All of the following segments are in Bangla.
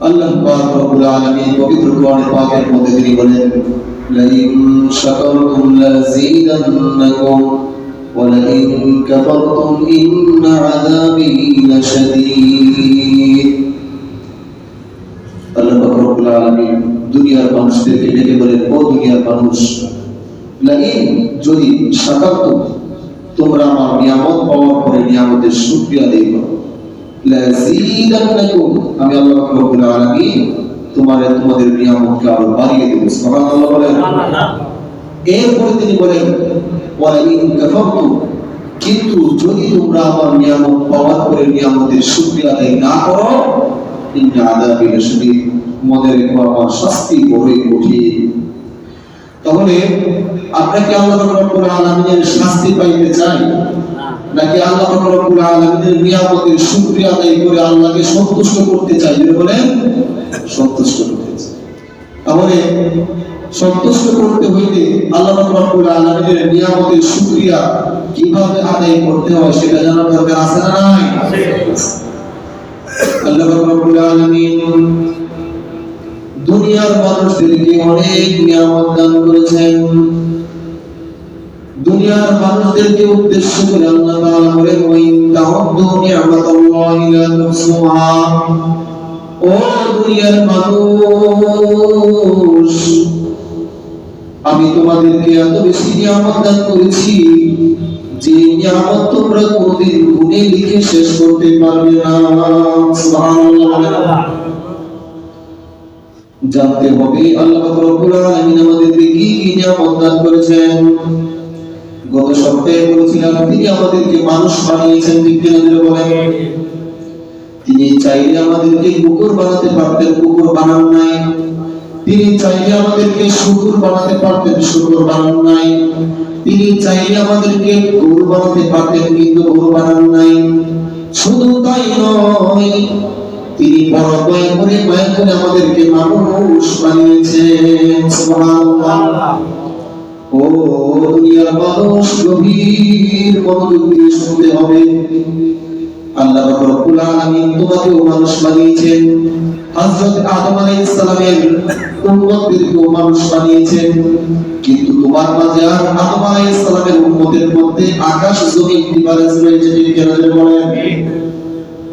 আল্লাহ পাক রব্বুল আলামিন পবিত্র কোরআনে পাকের মধ্যে তিনি বলেন লাইন শাকারতুম লাযীদান্নাকুম ولئن كفرتم إن عذابي لشديد আল্লাহ পাক রব্বুল আলামিন দুনিয়ার মানুষদেরকে ডেকে বলেন ও দুনিয়ার মানুষ লাইন যদি শাকারতুম তোমরা আমার নিয়ামত পাওয়ার পরে নিয়ামতের শুকরিয়া আদায় করো লাযীদান্নাকুম আমি আল্লাহ রাব্বুল আলামিন তোমাদের তোমাদের নিয়ামতকে আরও বাড়িয়ে দেব। সুবহানাল্লাহ বলেন। এরপরে তিনি বলেন ওয়ালাইন কাফারতুম কিন্তু যদি তোমরা আমার নিয়ামত পাওয়ার পরে নিয়ামতের শুকরিয়া আদায় না করো ইন্না আযাবি লাশাদীদ মনে রেখো আমার শাস্তি বড়ই কঠিন তাহলে আপনাকে আল্লাহ রাব্বুল আলামিনের শাস্তি পাইতে চাই? নাকি আল্লাহ রাব্বুল আলামিনের নিয়ামতের শুকরিয়া আদায় করে আল্লাহকে সন্তুষ্ট করতে চাই যদি বলেন সন্তুষ্ট করতে চাই। তাহলে সন্তুষ্ট করতে হইলে আল্লাহ রাব্বুল আলামিনের নিয়ামতের শুকরিয়া কীভাবে আদায় করতে হয় সেটা জানার দরকার আছে না নাই? আল্লাহ রাব্বুল আলামিন দুনিয়ার মানুষদেরকে অনেক নিয়ামত দান করেছেন। দুনিয়ার মানুষদেরকে উদ্দেশ্য করে আল্লাহ তাআলা বলেন ওয়াইন তাউদ্দু নি'মাতাল্লাহি লা তুহসুহা ও দুনিয়ার মানুষ, আমি তোমাদেরকে এত বেশি নিয়ামত দান করেছি যে নিয়ামত তোমরা কোনোদিন গুণে লিখে শেষ করতে পারবে না। সুবহানাল্লাহ জানতে হবে, আল্লাহ রব্বুল আলামিন আমাদেরকে কি কি নিয়ামত দান করেছেন। গত সপ্তাহে বলেছিলাম, তিনি আমাদেরকে মানুষ বানিয়েছেন দিলে বলেন তিনি চাইলে আমাদেরকে কুকুর বানাতে পারতেন, কুকুর বানান নাই। তিনি চাইলে আমাদেরকে শুকুর বানাতে পারতেন, শুকুর বানান নাই। তিনি চাইলে আমাদেরকে গরু বানাতে পারতেন, কিন্তু গরু বানান নাই। শুধু তাই নয়, তিনি বড় দয়া করে মায়া করে আমাদেরকে মানুষ বানিয়েছেন। সুবহানাল্লাহ। ও দুনিয়ার মানুষ গভীর মনোযোগ দিয়ে শুনতে হবে। আল্লাহ রাব্বুল আলামিন তোমাকেও মানুষ বানিয়েছেন। হযরত আদম আলাইহিস সালামের উম্মতদেরকেও মানুষ বানিয়েছেন। কিন্তু তোমার মাঝে আর আদম আলাইহিস সালামের উম্মতের মধ্যে আকাশ জমিন ডিফারেন্স রয়েছে ঠিক কেন বলেন।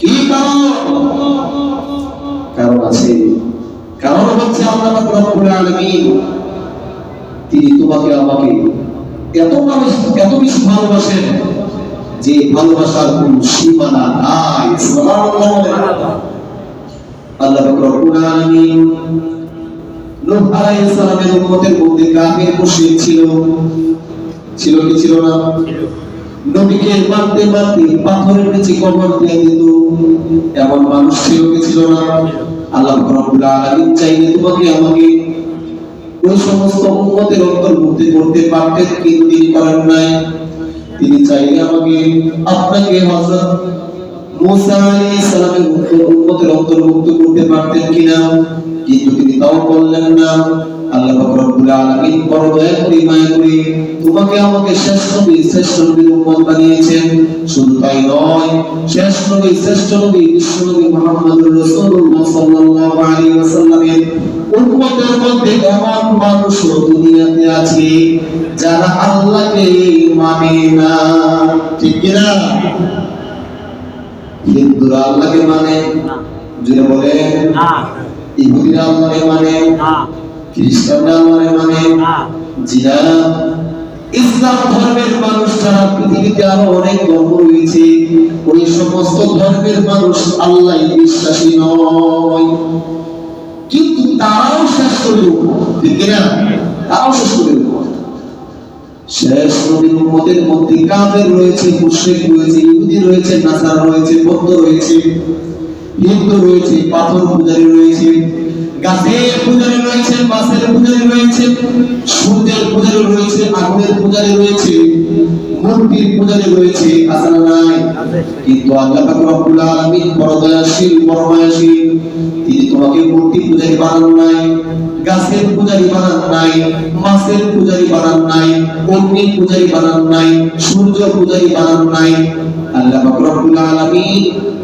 কি কারণ? আছে। কারণ হচ্ছে আল্লাহ রব্বুল আলামিন, তিনি তোমাকে, আমাকে এত বেশি এত বেশি ভালোবাসেন যে ভালোবাসার কোন সীমানা নাই। আল্লাহ রব্বুল আলামিন নূহ আলাইহিস সালামের উম্মতের মধ্যে কাফির মুশরিক ছিল। ছিল কি ছিল না? নবীকে মারতে মারতে পাথরের নিচে কবর দিয়ে দিত। এমন মানুষ ছিল কি ছিল না? আল্লাহ রাব্বুল আলামিন চাইলে তোমাকে আমাকে ওই সমস্ত উম্মতের অন্তর্ভুক্ত করতে পারতেন কিন্তু তিনি করেন নাই। তিনি চাইলে আমাকে, আপনাকে হযরত মুসা আলাইহিস সালামের উম্মতের অন্তর্ভুক্ত করতে পারতেন কিনা? কিন্তু তিনি তাও করলেন না। আল্লাহ রব্বুল আলামিন বড় দয়া করে মায়া করে। তোমাকে আমাকে শেষ নবী শ্রেষ্ঠ নবীর উম্মত বানিয়েছেন। শুধু তাই নয় শেষ নবী শ্রেষ্ঠ নবী বিশ্ব নবী মুহাম্মদুর রাসূলুল্লাহ সাল্লাল্লাহু আলাইহি ওয়াসাল্লামের উম্মতের মধ্যে এমন মানুষ দুনিয়াতে আছে যারা আল্লাহকে মানে না। ঠিক কিনা? হিন্দুরা আল্লাহকে মানে? যেটা বলে ইহুদিরা আল্লাহকে মানে? খ্রিস্টানরা মানে জিনা ইসলাম ধর্মের মানুষ পৃথিবীতে আরও অনেক ধর্ম রয়েছে। ওই সমস্ত ধর্মের মানুষ আল্লাহ বিশ্বাসী নয়। কিন্তু তারাও শেষ করল ঠিক না তারাও শেষ করল শেষ নবীর উম্মতের মধ্যে কাফের রয়েছে মুশরিক রয়েছে ইহুদি রয়েছে নাসারা রয়েছে বৌদ্ধ রয়েছে হিন্দু রয়েছে পাথর পূজারী রয়েছে। কিন্তু তোমাকে মূর্তি পূজারী বানান নাই, গাছের পূজারী বানান নাই মাছের পূজারী বানান নাই অগ্নি পূজারী বানান নাই, সূর্য পূজারী বানান নাই। আল্লাহ পাক রব্বুল আলামিন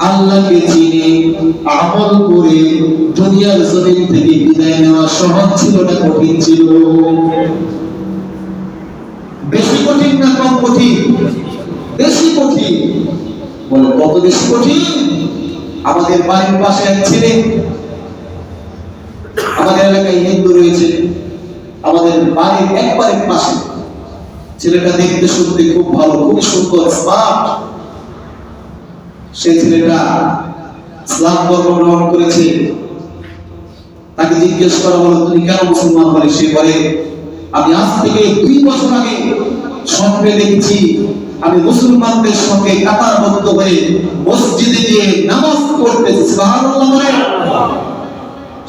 আল্লাহকে চিনে, আমল করে দুনিয়ার জমিন থেকে বিদায় নেওয়া সহজ ছিল না, কঠিন ছিল? বেশি কঠিন না কম কঠিন? বেশি কঠিন। বলে, কত বেশি কঠিন? আমাদের বাড়ির পাশে এক ছেলে, আমাদের এলাকায় হিন্দু রয়েছে, আমাদের বাড়ির একবারের পাশে। ছেলেটা দেখতে, শুনতে খুব ভালো খুব সুন্দর স্মার্ট সেই ছেলেটা ইসলাম ধর্ম গ্রহণ করেছে। তাকে জিজ্ঞেস করা হলো, তুমি কেন মুসলমান হলে? সে বলে, আমি আজ থেকে দুই বছর আগে স্বপ্নে দেখছি, আমি মুসলমানদের সঙ্গে কাতারবদ্ধ হয়ে মসজিদে গিয়ে নামাজ পড়তে বলে।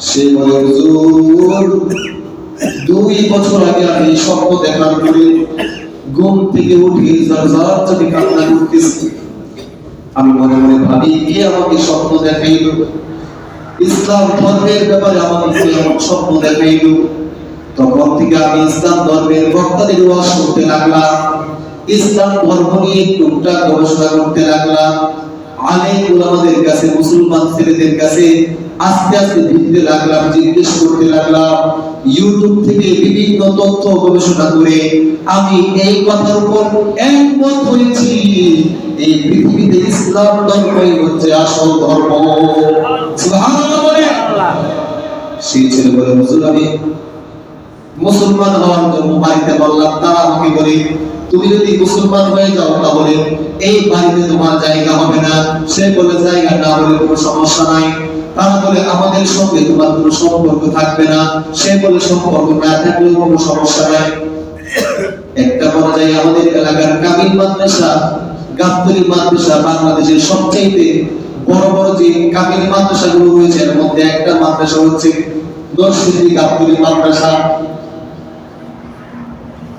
সে বলে দুই বছর আগে আমি স্বপ্ন দেখার পরে ঘুম থেকে উঠে জরজর চোখে কান্না করতেছি। আমি মনে মনে ভাবি, কে আমাকে স্বপ্ন দেখাইল? ইসলাম ধর্মের ব্যাপারে আমাকে কে এমন স্বপ্ন দেখাইল? তখন থেকে আমি ইসলাম ধর্মের বক্তাদের ওয়াজ করতে লাগলাম। ইসলাম ধর্ম নিয়ে টুকটাক গবেষণা করতে লাগলাম। আলেম ওলামাদের কাছে মুসলমান ছেলেদের কাছে আস্তে আস্তে ভিড়তে লাগলাম, জিজ্ঞেস করতে লাগলাম ইউটিউব থেকে বিভিন্ন তথ্য গবেষণা করে আমি এই কথার উপর একমত হয়েছি। এই পৃথিবীতে ইসলাম ধর্মই হচ্ছে আসল ধর্ম। সেই ছেলে বলে, হুজুর মুসলমান হওয়ার জন্য বাড়িতে বললাম, তারা আমাকে বলে তুমি যদি মুসলমান হয়ে যাও তাহলে এই বাড়িতে তোমার জায়গা হবে না। সে বলে, জায়গা না হলে কোনো সমস্যা নাই। তারা বলে আমাদের সঙ্গে তোমার কোনো সম্পর্ক থাকবে না। সে বলে, সম্পর্ক না থাকলেও কোনো সমস্যা নাই। একটা পর্যায়ে আমাদের এলাকার কামিল মাদ্রাসা, গাবতলি মাদ্রাসা বাংলাদেশের সবচাইতে বড় বড় যে কামিল মাদ্রাসাগুলো রয়েছে, এর মধ্যে একটা মাদ্রাসা হচ্ছে নরসিংদী গাবতলি মাদ্রাসা।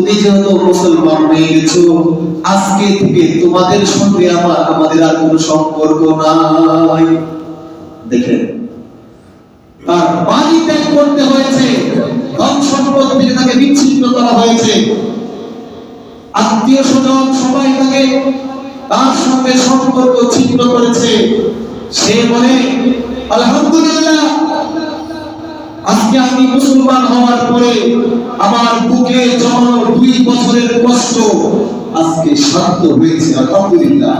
তুমি যেহেতু মুসলমান হয়ে গেছো আজকে থেকে তোমাদের সঙ্গে আমার, আমাদের আর কোনো সম্পর্ক নাই। দেখেন, তার বাড়ি ত্যাগ করতে হয়েছে, ধন সম্পদ থেকে তাকে বিচ্ছিন্ন করা হয়েছে। আত্মীয় স্বজন সবাই তাকে তার সঙ্গে সম্পর্ক ছিন্ন করেছে। সে বলে, আলহামদুলিল্লাহ আজকে আমি মুসলমান হওয়ার পরে আমার বুকে জমানো দুই বছরের কষ্ট, আজকে শান্ত হয়েছে, আলহামদুলিল্লাহ।